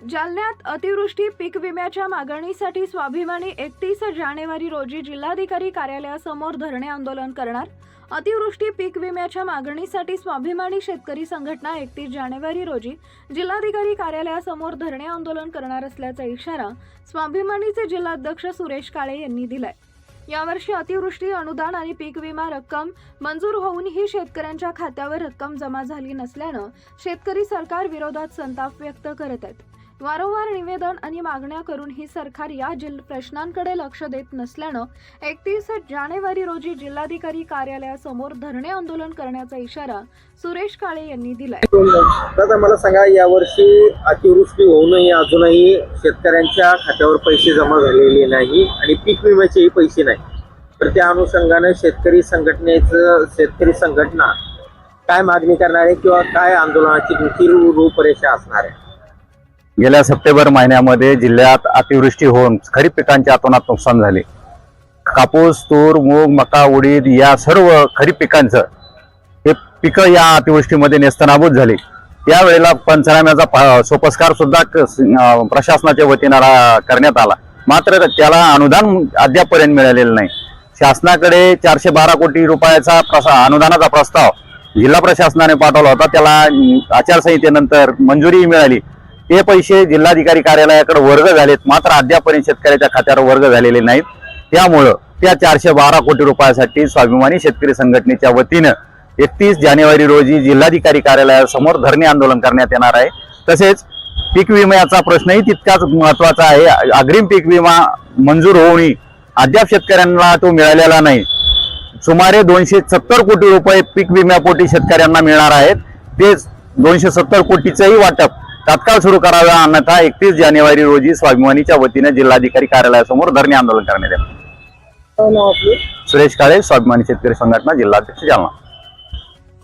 जालन्यात अतिवृष्टी पीक विम्याच्या मागणीसाठी स्वाभिमानी एकतीस जानेवारी रोजी जिल्हाधिकारी कार्यालयासमोर धरणे आंदोलन करणार. अतिवृष्टी पीक विम्याच्या मागणीसाठी स्वाभिमानी शेतकरी संघटना एकतीस जानेवारी रोजी जिल्हाधिकारी कार्यालयासमोर धरणे आंदोलन करणार असल्याचा इशारा स्वाभिमानीचे जिल्हाध्यक्ष सुरेश काळे यांनी दिलाय. यावर्षी अतिवृष्टी अनुदान आणि पीक विमा रक्कम मंजूर होऊनही शेतकऱ्यांच्या खात्यावर रक्कम जमा झाली नसल्यानं शेतकरी सरकार विरोधात संताप व्यक्त करत आहेत. वारंवार निवेदन आणि मागण्या करूनही सरकार या जिल प्रश्नांकडे लक्ष देत नसल्यानं एकतीस जानेवारी रोजी जिल्हाधिकारी कार्यालयासमोर धरणे आंदोलन करण्याचा इशारा सुरेश काळे यांनी दिलाय. दादा मला सांगा यावर्षी अतिवृष्टी होऊनही अजूनही शेतकऱ्यांच्या खात्यावर पैसे जमा झालेले नाही आणि पीक विम्याचेही पैसे नाही. तर त्या अनुषंगाने शेतकरी संघटनेचं शेतकरी संघटना काय मागणी करणार आहे किंवा काय आंदोलनाची दुसरी रूपरेषा असणार आहे? गेल्या सप्टेंबर महिन्यामध्ये जिल्ह्यात अतिवृष्टी होऊन खरीप पिकांचे अतोनात नुकसान झाले. कापूस तूर मूग मका उडीद या सर्व खरीप पिकांचं हे पिकं या अतिवृष्टीमध्ये नेस्तनाबूत झाली. त्यावेळेला पंचनाम्याचा सोपस्कार सुद्धा क- प्रशासनाच्या वतीनं करण्यात आला. मात्र त्याला अनुदान अद्यापपर्यंत मिळालेलं नाही. शासनाकडे चारशे बारा कोटी रुपयाचा प्रसा अनुदानाचा प्रस्ताव जिल्हा प्रशासनाने पाठवला होता. त्याला आचारसंहितेनंतर मंजुरी मिळाली. ते पैसे जिल्हाधिकारी कार्यालयाकडे वर्ग झालेत मात्र अद्यापर्यंत शेतकऱ्याच्या खात्यावर वर्ग झालेले नाहीत. त्यामुळं त्या चारशे बारा कोटी रुपयासाठी स्वाभिमानी शेतकरी संघटनेच्या वतीनं एकतीस जानेवारी रोजी जिल्हाधिकारी कार्यालयासमोर धरणे आंदोलन करण्यात येणार आहे. तसेच पीक विम्याचा प्रश्नही तितकाच महत्त्वाचा आहे. अग्रिम पीक विमा मंजूर होऊनही अद्याप शेतकऱ्यांना तो मिळालेला नाही. सुमारे दोनशे सत्तर कोटी रुपये पीक विम्यापोटी शेतकऱ्यांना मिळणार आहेत. तेच दोनशे सत्तर कोटीचंही वाटप तात्काळ सुरू करावे अन्यथा एकतीस जानेवारी रोजी स्वाभिमानीच्या वतीने जिल्हाधिकारी कार्यालयासमोर धरणे आंदोलन करण्यात नाव आपलं? सुरेश काळे स्वाभिमानी शेतकरी संघटना जिल्हाध्यक्ष जालना.